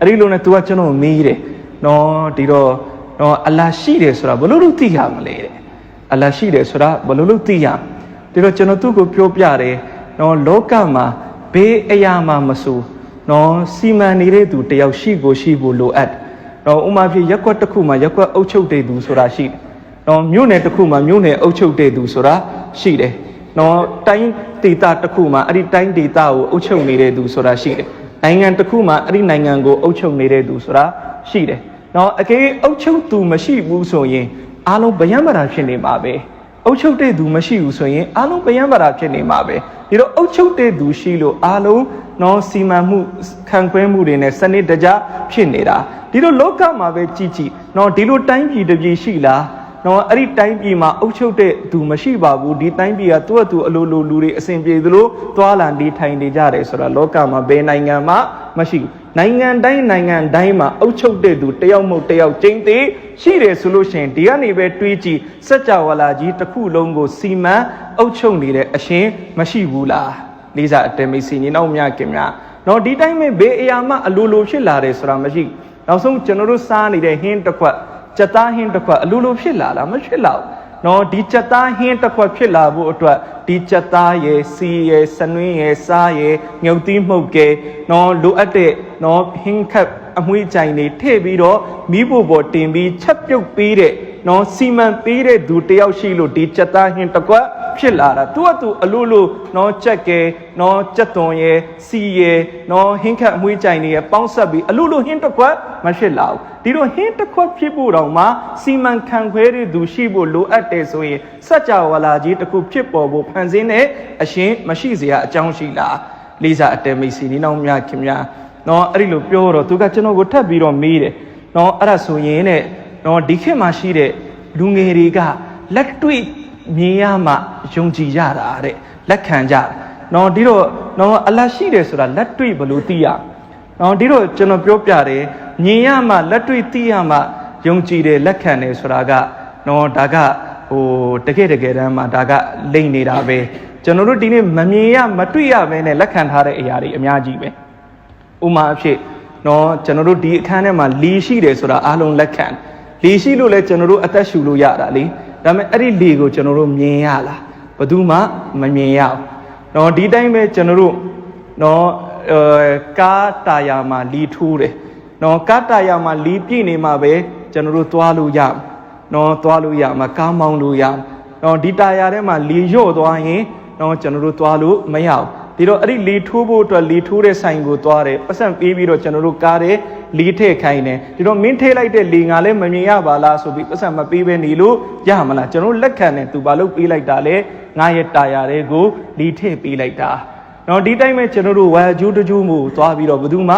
အဲ့ဒီလိုနဲ့ तू ကကျွန်တော်ကိုမေးတယ်နော်ဒီတော့နော်အလ္လာရှိတယ်ဆိုတာဘယ်လိုလုပ်သိရမလဲတဲ့အလ္လာရှိတယ်ဆိုတာဘယ်လိုလုပ်သိရမလဲဒီတော့ကျွန်တော်သူ့ကိုပြောပြတယ်နော်လောကမှာဘေးအရာမှမဆိုနော်စီမံနေတဲ့သူတယောက်ရှိကိုရှိဖို့လိုအပ်တယ်နော်ဥမာဖြစ်ရက်ကွက်တစ်ခုမှာရက်ကွက်အုပ်ချုပ်တဲ့သူဆိုတာရှိတယ်နော်မြို့နယ်တစ်ခုမှာမြို့နယ်အုပ်ချုပ်တဲ့သူဆိုတာရှိတယ်နော်တိုင်းဒေသတစ်ခုမှာအဲ့ဒီတိုင်းဒေသကိုအုပ်ချုပ်နေတဲ့သူဆိုတာရှိတယ် နိုင်ငံတစ်ခုမှာအဲ့ဒီနိုင်ငံကိုအုပ်ချုပ်နေတဲ့သူဆိုတာရှိတယ်။နော်အကေအုပ်ချုပ်သူမရှိဘူးဆိုရင်အားလုံးဗျံမရာဖြစ်နေမှာပဲ။အုပ်ချုပ်တဲ့သူမရှိဘူးဆိုရင်အားလုံးဗျံမရာဖြစ်နေမှာပဲ။ဒီတော့အုပ်ချုပ်တဲ့သူရှိလို့အားလုံးနော်စီမံမှုခံခွဲမှုတွေနဲ့စနစ်တကျဖြစ်နေတာ။ဒီလိုလောကမှာပဲကြည်ကြည်နော်ဒီလိုတိုင်းပြည်တစ်ပြည်ရှိလား။ နော်အဲ့ဒီတိုင်းပြည်မှာအုပ်ချုပ်တဲ့သူမရှိပါဘူးဒီတိုင်းပြည်ကသူ့အတူအလိုလိုလူတွေအစဉ်ပြေသလိုသွားလာနေထိုင်နေကြတယ်ဆိုတော့လောကမှာဘယ်နိုင်ငံမှမရှိဘူးနိုင်ငံတိုင်းနိုင်ငံတိုင်းမှာအုပ်ချုပ်တဲ့သူတယောက်မဟုတ်တယောက်ကျင်းသေးရှိတယ်ဆိုလို့ရှိရင်ဒီကနေပဲတွေးကြည့်စัจ java လာကြီးတစ်ခုလုံးကိုစီမံအုပ်ချုပ်နေတဲ့အရှင်မရှိဘူးလားလေးစားအတမိတ်စီညီနောက်မြခင်များနော်ဒီတိုင်းပဲဘေးအရာမှအလိုလိုဖြစ်လာတယ်ဆိုတာမရှိဘူးနောက်ဆုံးကျွန်တော်တို့စားနေတဲ့ဟင်းတစ်ခွက် ကြက်သားဟင်းတစ်ခွက်အလိုလိုဖြစ်လာလားမဖြစ်လာဘူး။နော်ဒီကြက်သားဟင်းတစ်ခွက်ဖြစ်လာဖို့အတွက်ဒီကြက်သားရဲ့စီရဲ့စနွင်းရဲ့စားရဲ့ငုတ်သီးမှုတ်ကဲနော်လိုအပ်တဲ့နော်ဟင်းခတ်အမွှေးကြိုင်တွေထည့်ပြီးတော့မိဖို့ပေါ်တင်ပြီးချက်ပြုတ်ပေးတဲ့ နော်စီမံသေးတဲ့သူတယောက်ရှိလို့ဒီကြက်သားဟင်းတစ်ကွက်ဖြစ်လာတာသူကသူအလိုလိုနော်ကြက်ကဲနော်ကြက်သွန်ရဲစီရဲနော်ဟင်းခတ်အမွှေးကြိုင်တွေရပေါင်းဆက်ပြီးအလိုလိုဟင်းတစ်ခွက်မဖြစ်လာဘူးဒီလိုဟင်းတစ်ခွက်ဖြစ်ဖို့တောင်မှစီမံခန့်ခွဲတဲ့သူရှိဖို့လိုအပ်တယ်ဆိုရင်စัจ java လာကြီးတစ်ခုဖြစ်ပေါ်ဖို့ဖန်ဆင်းတဲ့အရှင်မရှိစရာအကြောင်းရှိလားလေးစားအတဲမိတ်စီနီနောင်များခင်များနော်အဲ့ဒီလိုပြောတော့သူကကျွန်တော်ကိုထပ်ပြီးတော့မေးတယ်နော်အဲ့ဒါဆိုရင်တဲ့ နော်ဒီခေတ်မှာရှိတဲ့လူငယ်တွေကလက်တွေ့မြင်ရမှယုံကြည်ကြတာတဲ့လက်ခံကြတာနော်ဒီတော့နော်အလတ်ရှိတယ်ဆိုတာလက်တွေ့ဘယ်လိုသိရနော်ဒီတော့ကျွန်တော်ပြောပြတယ်မြင်ရမှလက်တွေ့သိရမှယုံကြည်တယ်လက်ခံတယ်ဆိုတာကနော်ဒါကဟိုတကယ်တကယ်တမ်းမှာဒါကလိမ့်နေတာပဲကျွန်တော်တို့ဒီနေ့မမြင်ရမတွေ့ရပဲနဲ့လက်ခံထားတဲ့အရာတွေအများကြီးပဲဥမာအဖြစ်နော်ကျွန်တော်တို့ဒီအခန်းထဲမှာလီရှိတယ်ဆိုတာအားလုံးလက်ခံ လီရှိလို့လဲကျွန်တော်တို့အသက်ရှူလို့ရတာလေဒါပေမဲ့အဲ့ဒီလီကိုကျွန်တော်တို့မြင်ရလားဘယ်သူမှမမြင်ရဘူးနော်ဒီတိုင်းပဲကျွန်တော်တို့နော်အဲကားတာယာမှာလီထိုးတယ်နော်ကားတာယာမှာလီပြည့်နေမှာပဲကျွန်တော်တို့သွားလို့ရမယ်နော်သွားလို့ရမှာကားမောင်းလို့ရမယ်နော်ဒီတာယာထဲမှာလီညော့သွားရင်နော်ကျွန်တော်တို့သွားလို့မရဘူး ဒီတော့အဲ့ဒီလီထိုးဖို့အတွက်လီထိုးတဲ့ဆိုင်ကိုသွားတယ်ပတ်စံပေးပြီးတော့ကျွန်တော်တို့ကားတယ်လီထည့်ခိုင်းတယ်ဒီတော့မင်းထည့်လိုက်တဲ့လီငါလည်းမမြင်ရပါလားဆိုပြီးပတ်စံမပေးဘဲနေလို့ရမလားကျွန်တော်တို့လက်ခံတယ်သူဘာလို့ပေးလိုက်တာလဲငါရဲ့တာယာတွေကိုလီထည့်ပေးလိုက်တာနော်ဒီတိုင်းပဲကျွန်တော်တို့ဝါဂျူးတဂျူးမှုသွားပြီးတော့ဘယ်သူမှ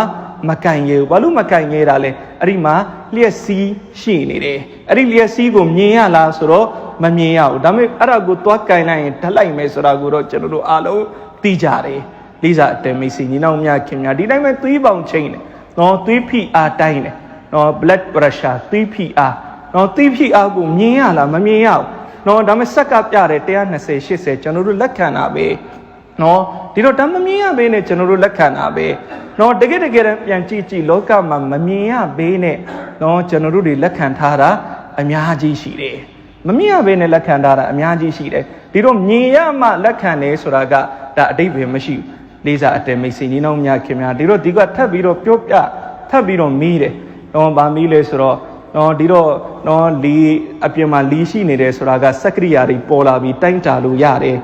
မကင်ရဲဘူးဘာလို့မကင်ရဲတာလဲအဲ့ဒီမှာလျက်စီးရှိနေတယ်အဲ့ဒီလျက်စီးကိုမြင်ရလားဆိုတော့မမြင်ရဘူးဒါပေမဲ့အဲ့ဒါကိုသွားကင်လိုက်ရင်ဓာတ်လိုက်မယ်ဆိုတာကိုတော့ကျွန်တော်တို့အားလုံးသိကြတယ်လိစာအတမိတ်စီညီနောင်များခင်များဒီတိုင်းပဲသွေးပေါင်ချိန်တယ်နော်သွေးဖိအားတိုင်းတယ်နော် blood pressure သွေးဖိအားနော်သွေးဖိအားကိုမြင်ရလားမမြင်ရဘူးနော်ဒါပေမဲ့ဆက်ကပြတယ်120 80ကျွန်တော်တို့လက်ခံတာပဲ နော်ဒီတော့တမ်းမမြင်ရဘေးနဲ့ကျွန်တော်တို့လက်ခံတာပဲနော်တကယ်တကယ်တမ်းပြန်ကြည့်ကြည့်လောကမှာမမြင်ရဘေးနဲ့နော်ကျွန်တော်တို့တွေလက်ခံထားတာအများကြီးရှိတယ်မမြင်ရဘေးနဲ့လက်ခံထားတာအများကြီးရှိတယ်ဒီတော့မြင်ရမှလက်ခံတယ်ဆိုတာကဒါအတိတ်ပဲမရှိဘူးလေးစားအတဲမိတ်ဆွေညီနောင်များခင်များဒီတော့ဒီကထပ်ပြီးတော့ပြောပြထပ်ပြီးတော့မီးတယ်တော့ဗာမီးလဲဆိုတော့နော်ဒီတော့နော်လီအပြင်မှာလီရှိနေတယ်ဆိုတာကစက်ကရိယာတွေပေါ်လာပြီးတိုင်းတာလို့ရတယ်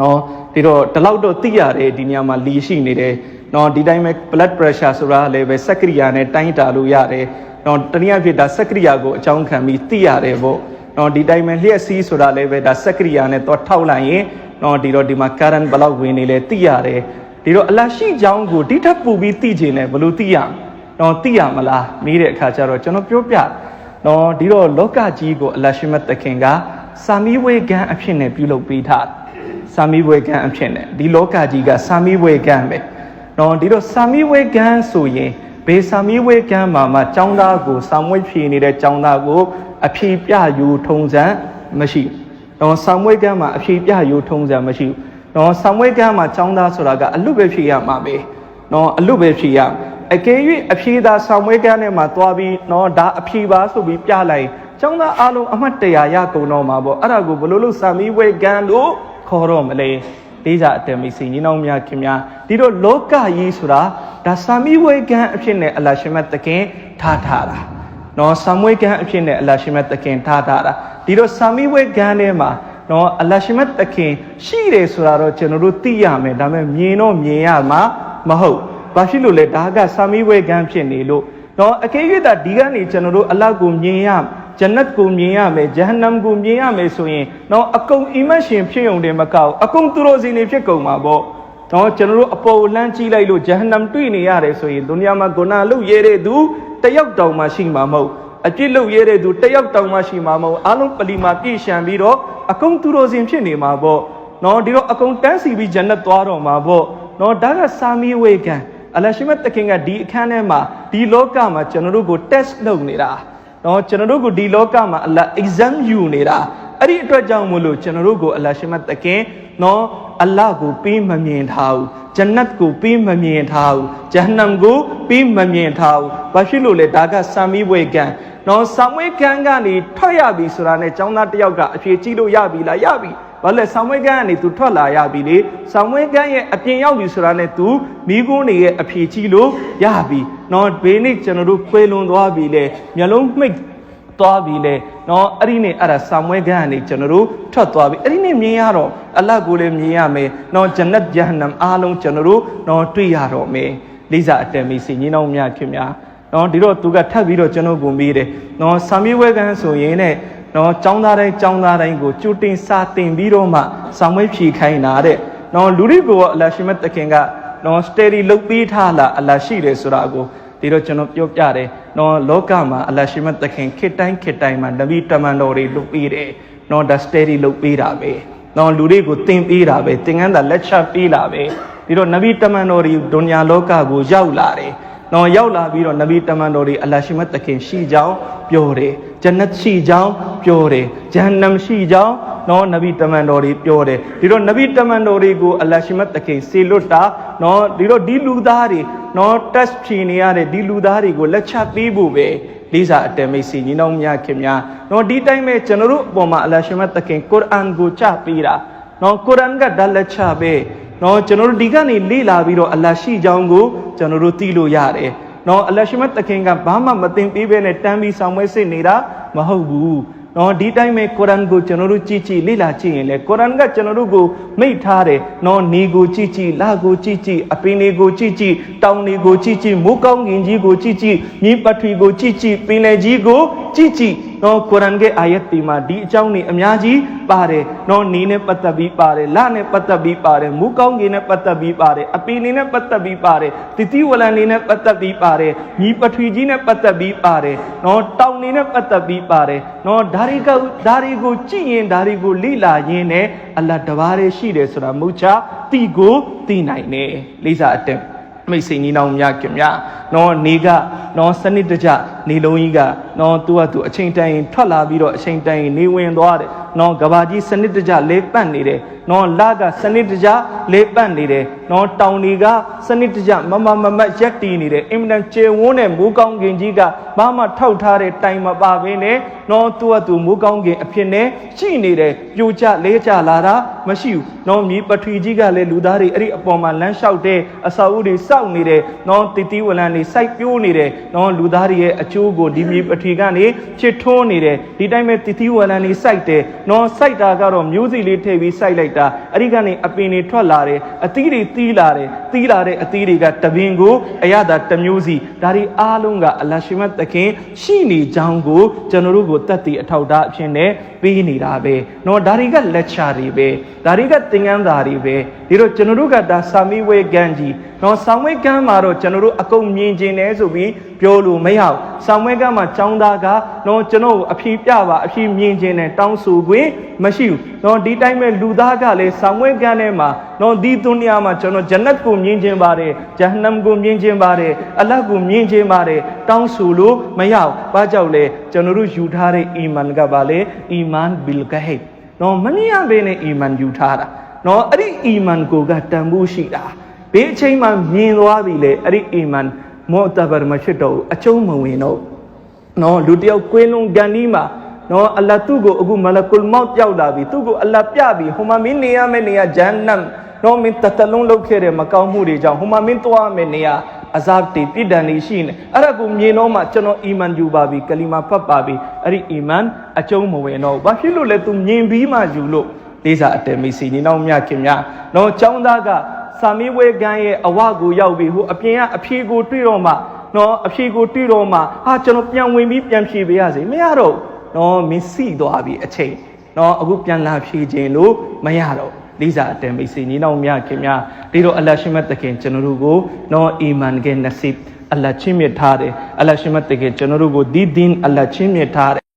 နော်ဒီတော့ဒီလောက်တော့သိရတယ်ဒီနေရာမှာလီရှိနေတယ်နော်ဒီတိုင်းပဲ blood pressure ဆိုတာလည်းပဲစက်ကရိယာနဲ့တိုင်းတာလို့ရတယ်နော်တနည်းအားဖြင့်ဒါစက်ကရိယာကိုအကြောင်းခံပြီးသိရတယ်ပေါ့နော်ဒီတိုင်းပဲလျှက်စီးဆိုတာလည်းပဲဒါစက်ကရိယာနဲ့တော့ထောက်လိုက်ရင်နော်ဒီတော့ဒီမှာ current ဘယ်လောက်ဝင်နေလဲသိရတယ်ဒီတော့အလရှိချောင်းကိုဒီထပ်ပူပြီးသိချင်တယ်ဘယ်လိုသိရမလဲနော်သိရမလားမေးတဲ့အခါကျတော့ကျွန်တော်ပြောပြနော်ဒီတော့လောကကြီးကိုအလရှိမတ်တခင်ကစာမီဝေကံအဖြစ်နဲ့ပြုလုပ်ပေးထား စာမီဝေကံအဖြစ်နဲ့ဒီလောကကြီးကစာမီဝေကံပဲနော်ဒီတော့စာမီဝေကံဆိုရင်ဘေးစာမီဝေကံမှာမှចောင်းသားကိုစာမွေးဖြေနေတဲ့ចောင်းသားကိုအဖြေပြယူထုံစံမရှိဘူးနော်စာမွေးကံမှာအဖြေပြယူထုံစံမရှိဘူးနော်စာမွေးကံမှာចောင်းသားဆိုတာကအလွတ်ပဲဖြေရမှာပဲနော်အလွတ်ပဲဖြေရ အကယ်၍အဖြေသာဆောင်မွေးကန်းထဲမှာသွားပြီးနော်ဒါအဖြေပါဆိုပြီးပြလိုက်ကျောင်းသားအားလုံးအမှတ်တရရကုန်တော့မှာပေါ့အဲ့ဒါကိုဘလို့လို့စာမီဝဲကန်းလို့ ခေါ်တော့မလဲလေးစားအတမိတ်စီညီနောင်များခင်များဒီတော့လောကကြီးဆိုတာဒါစာမီဝဲကန်းအဖြစ်နဲ့အလရှင်မတ်တခင်ထားထားတာနော်ဆာမွေးကန်းအဖြစ်နဲ့အလရှင်မတ်တခင်ထားထားတာဒီတော့စာမီဝဲကန်းထဲမှာနော်အလရှင်မတ်တခင်ရှိတယ်ဆိုတာတော့ကျွန်တော်တို့သိရမယ်ဒါပေမဲ့မြင်တော့မြင်ရမှာမဟုတ်ဘာဖြစ်လို့လဲဒါကစာမီဝဲကန်းဖြစ်နေလို့နော်အကယ်၍သာဒီကနေကျွန်တော်တို့အလတ်ကိုမြင်ရ ဂျန်နတ်ကိုမြင်ရမယ်ဂျဟန္နမ်ကိုမြင်ရမယ်ဆိုရင်နော်အကုန်အီမတ်ရှင်ဖြစ်ုံတယ်မကောက်အကုန်သူတော်စင်တွေဖြစ်ကုန်မှာပေါ့နော်ကျွန်တော်တို့အပေါ်လှမ်းကြည့်လိုက်လို့ဂျဟန္နမ်တွေ့နေရတယ်ဆိုရင်ဒုနီယာမှာဂုဏလုတ်ရတဲ့သူတယောက်တောင်မှရှိမှာမဟုတ်အပြစ်လုတ်ရတဲ့သူတယောက်တောင်မှရှိမှာမဟုတ်အားလုံးပလီမာပြည့်ရှံပြီးတော့အကုန်သူတော်စင်ဖြစ်နေမှာပေါ့နော်ဒီတော့အကုန်တန်းစီပြီးဂျန်နတ်သွားတော့မှာပေါ့နော်ဒါကစာမီဝေကန်အလရှိမတ်တခင်ကဒီအခန်းထဲမှာဒီလောကမှာကျွန်တော်တို့ကို test လုပ်နေတာ နော်ကျွန်တော်တို့ကိုဒီလောကမှာအလ exam ယူနေတာအဲ့ဒီအတွက်ကြောင့်မို့လို့ကျွန်တော်တို့ကိုအလရှိမတ်တခင်နော်အလကိုပြီးမမြင်ထားဘူးဂျန်နတ်ကိုပြီးမမြင်ထားဘူးဂျဟန္နမ်ကိုပြီးမမြင်ထားဘူးဘာဖြစ်လို့လဲဒါကစာမီဝေကန်နော်ဆာမွေးကန်းကနေထွက်ရပြီဆိုတာနဲ့ចောင်းသားတစ်ယောက်ကအဖြေကြည့်လို့ရပြီလားရပြီ ဘာလဲဆာမွေးကန်းကနေ तू ထွက်လာရပြီလေဆာမွေးကန်းရဲ့အပြင်ရောက်ပြီဆိုတာနဲ့ तू မိကုန်းနေရဲ့အဖြေကြည့်လို့ရပြီနော်ဘေးနေ့ကျွန်တော်တို့ခွေလွန်သွားပြီလေမျက်လုံးမှိတ်သွားပြီလေနော်အဲ့ဒီနေ့အဲ့ဒါဆာမွဲကန်းကနေကျွန်တော်တို့ထွက်သွားပြီအဲ့ဒီနေ့မြင်ရတော့အလတ်ကိုလည်းမြင်ရမယ်နော်ဂျန်နတ်ဂျဟန္နမ်အားလုံးကျွန်တော်တို့နော်တွေ့ရတော့မယ်လိစာအတ္တမီစီညီနောင်များခင်များနော်ဒီတော့သူကထပ်ပြီးတော့ကျွန်တော်ကိုမေးတယ်နော်ဆာမီဝဲကန်ဆိုရင်နဲ့ နော်ចောင်းသားတိုင်းចောင်းသားတိုင်းကိုကြိုတင်စာတင်ပြီးတော့မှဆာမွဲဖြီခိုင်းတာတဲ့နော်လူရိကိုအလရှိမတ်တခင်ကနော်စတယ်ရီလုတ်ပေးထားလားအလရှိတယ်ဆိုတာကိုဒီတော့ကျွန်တော်ပြောပြတယ်နော်လောကမှာအလရှိမတ်တခင်ခေတ်တိုင်းခေတ်တိုင်းမှာနဗီတမန်တော်တွေလုတ်ပေးတယ်နော်ဒါစတယ်ရီလုတ်ပေးတာပဲနော်လူတွေကိုသင်ပေးတာပဲသင်ခန်းသာလက်ချက်ပေးတာပဲဒီတော့နဗီတမန်တော်တွေဒုညာလောကကိုရောက်လာတယ်နော်ရောက်လာပြီးတော့နဗီတမန်တော်တွေအလရှိမတ်တခင်ရှိကြောင်းပြောတယ် ဂျန်နတ်ရှိကြောင်းပြောတယ်ဂျဟန္နမ်ရှိကြောင်းနော်နဗီတမန်တော်တွေပြောတယ်ဒီတော့နဗီတမန်တော်တွေကိုအလရှိမတ်တခင်စေလွတ်တာနော်ဒီတော့ဒီလူသားတွေနော်တက်ဖြေနေရတဲ့ဒီလူသားတွေကိုလက်ချပေးဖို့ပဲလေးစားအတမိတ်စီညီနောင်များခင်များနော်ဒီတိုင်းပဲကျွန်တော်တို့အပေါ်မှာအလရှိမတ်တခင်ကုရ်အာန်ကိုချပေးတာနော်ကုရ်အာန်ကဓာတ်လက်ချပဲနော်ကျွန်တော်တို့ဒီကနေလေ့လာပြီးတော့အလရှိကြောင်းကိုကျွန်တော်တို့သိလို့ရတယ် နော်အလရှိမတ်တခင်ကဘာမှမသိပေးဘဲနဲ့တန်းပြီးဆောင်မွေးစစ်နေတာမဟုတ်ဘူးနော်ဒီတိုင်းပဲကုရ်အာန်ကိုကျွန်တော်တို့ကြည့်ကြည့်လေ့လာကြည့်ရင်လေကုရ်အာန်ကကျွန်တော်တို့ကိုမိတ်ထားတယ်နော်နေကိုကြည့်ကြည့်လာကိုကြည့်ကြည့်အပင်တွေကိုကြည့်ကြည့်တောင်တွေကိုကြည့်ကြည့်မိုးကောင်းကင်ကြီးကိုကြည့်ကြည့်မြေပထဝီကိုကြည့်ကြည့်ပင်လယ်ကြီးကို ကြည့်ကြည့်နော်ကုရ်အာန်ရဲ့အာယတ်ဒီမှာဒီအကြောင်းတွေအများကြီးပါတယ်နော်နေနဲ့ပတ်သက်ပြီးပါတယ်လနဲ့ပတ်သက်ပြီးပါတယ်မိုးကောင်းကင်နဲ့ပတ်သက်ပြီးပါတယ်အပင်တွေနဲ့ပတ်သက်ပြီးပါတယ်တတိဝလန်တွေနဲ့ပတ်သက်ပြီးပါတယ်မြေပထဝီကြီးနဲ့ပတ်သက်ပြီးပါတယ်နော်တောင်တွေနဲ့ပတ်သက်ပြီးပါတယ်နော်ဒါတွေကဒါတွေကိုကြည့်ရင်ဒါတွေကိုလိလာရင်းနဲ့အလ္လာဟ်တဘာတွေရှိတယ်ဆိုတာမူချတိကိုသိနိုင်တယ်လိစာအတက်မိတ်ဆွေညီနောင်များခင်ဗျာနော်နေကနော်စနစ်တကျ နေလုံးကြီးကနော်သူကသူအချိန်တိုင်းထွက်လာပြီးတော့အချိန်တိုင်းနေဝင်သွားတယ်နော်ကဘာကြီးစနစ်တကျလေးပတ်နေတယ်နော်လကစနစ်တကျလေးပတ်နေတယ်နော်တောင်တွေကစနစ်တကျမမမမရက်တီနေတယ်အင်မတန်ကျေဝန်းတဲ့မိုးကောင်းကင်ကြီးကဘာမှထောက်ထားတဲ့တိုင်မပါဘဲနဲ့နော်သူကသူမိုးကောင်းကင်အဖြစ်နဲ့ရှိနေတယ်ပြိုကျလေးကျလာတာမရှိဘူးနော်မြေပထဝီကြီးကလည်းလူသားတွေအဲ့ဒီအပေါ်မှာလမ်းလျှောက်တဲ့အစာအုပ်တွေစောက်နေတယ်နော်တီတီဝလန်တွေစိုက်ပြိုးနေတယ်နော်လူသားတွေရဲ့အကျိုးကိုဒီမြေပထဝီကနေချစ်ထွန်းနေတယ်ဒီတိုင်းပဲတီတီဝလန်တွေစိုက်တယ်နော်စိုက်တာကတော့မျိုးစီလေးထည့်ပြီးစိုက်လိုက်တာအဲ့ဒီကနေအပင်တွေထွက်လာတယ်အသီးတွေသီးလာတယ်သီးလာတဲ့အသီးတွေကတပင်ကိုအရသာတစ်မျိုးစီဒါတွေအားလုံးကအလရှိမတ်သခင်ရှိနေကြောင်းကိုကျွန်တော်တို့ကိုတတ်တည်အထောက်အထားအဖြစ်နဲ့ပေးနေတာပဲနော်ဒါတွေကလက်ချတွေပဲဒါတွေကသင်္ကန်းသားတွေပဲဒီတော့ကျွန်တော်တို့ကဒါစာမီဝဲကန်ကြီးနော်ဆောင်းဝဲကန်မှာတော့ကျွန်တော်တို့အကုန်မြင်ကျင်တယ်ဆိုပြီးပြောလို့မရဘူးဆောင်းဝဲကန်မှာចောင်းသားကနော်ကျွန်တော်အဖြေပြပါအဖြေမြင်ကျင်တယ်တောင်းဆိုခွင့်မရှိဘူးနော်ဒီတိုင်းပဲလူသားကလည်းဆောင်းဝဲကန်ထဲမှာနော်ဒီဒုနီယာမှာကျွန်တော်ဂျန်နတ်ကိုမြင်ကျင်ပါတယ်ဂျဟန္နမ်ကိုမြင်ကျင်ပါတယ်အလတ်ကိုမြင်ကျင်ပါတယ်တောင်းဆိုလို့မရဘူးဘာကြောင့်လဲကျွန်တော်တို့ယူထားတဲ့အီမန်ကပါလေအီမန်ဘီလ်ဂဟိတ်နော်မမြင်ရဘဲနဲ့အီမန်ယူထားတာနော်အဲ့ဒီအီမန်ကိုကတန်ဖိုးရှိတာဘေးအချိန်မှမြင်သွားပြီလေအဲ့ဒီအီမန် မောတဘရမဖြစ်တော့ဘူးအကျုံးမဝင်တော့ဘူးနော်လူတယောက်ကွင်းလုံးကန်ဒီမှာနော်အလ္လာဟ်သူ့ကိုအခုမလကုလ်မောက်ကြောက်လာပြီသူ့ကိုအလ္လာဟ်ပြပြီဟိုမှာမင်းနေရမယ့်နေရာဂျန်နမ်နော်မင်းတတလုံးလောက်ခဲ့တဲ့မကောင်းမှုတွေကြောင့်ဟိုမှာမင်းသွားမယ့်နေရာအဇာဘ်တီပြစ်ဒဏ်တွေရှိနေအဲ့ဒါကိုမြင်တော့မှကျွန်တော်အီမန်ယူပါပြီကလီမာဖတ်ပါပြီအဲ့ဒီအီမန်အကျုံးမဝင်တော့ဘူးဘာဖြစ်လို့လဲ तू မြင်ပြီးမှယူလို့လေးစားအတယ်မီစီနေတော့မြခင်များနော်ចောင်းသားက စာမီဝဲကန်းရဲ့အဝကိုရောက်ပြီဟိုအပြင်ကအဖြေကိုတွေ့တော့မှနော်အဖြေကိုတွေ့တော့မှဟာကျွန်တော်ပြန်ဝင်ပြီးပြန်ဖြေပေးရစေမရတော့ဘူးနော်မင်းစီသွားပြီအချိန်နော်အခုပြန်လာဖြေခြင်းလို့မရတော့ဘူးလေးစားအတယ်မိတ်ဆွေညီနောင်များခင်များဒီတော့အလ္လာဟ်ရှိမတ်တခင်ကျွန်တော်တို့ကိုနော်အီမန်ကဲနစီဘ်အလ္လာဟ်ချင်းမြတ်ထားတယ်အလ္လာဟ်ရှိမတ်တခင်ကျွန်တော်တို့ကိုဒီဒင်းအလ္လာဟ်ချင်းမြတ်ထားတယ်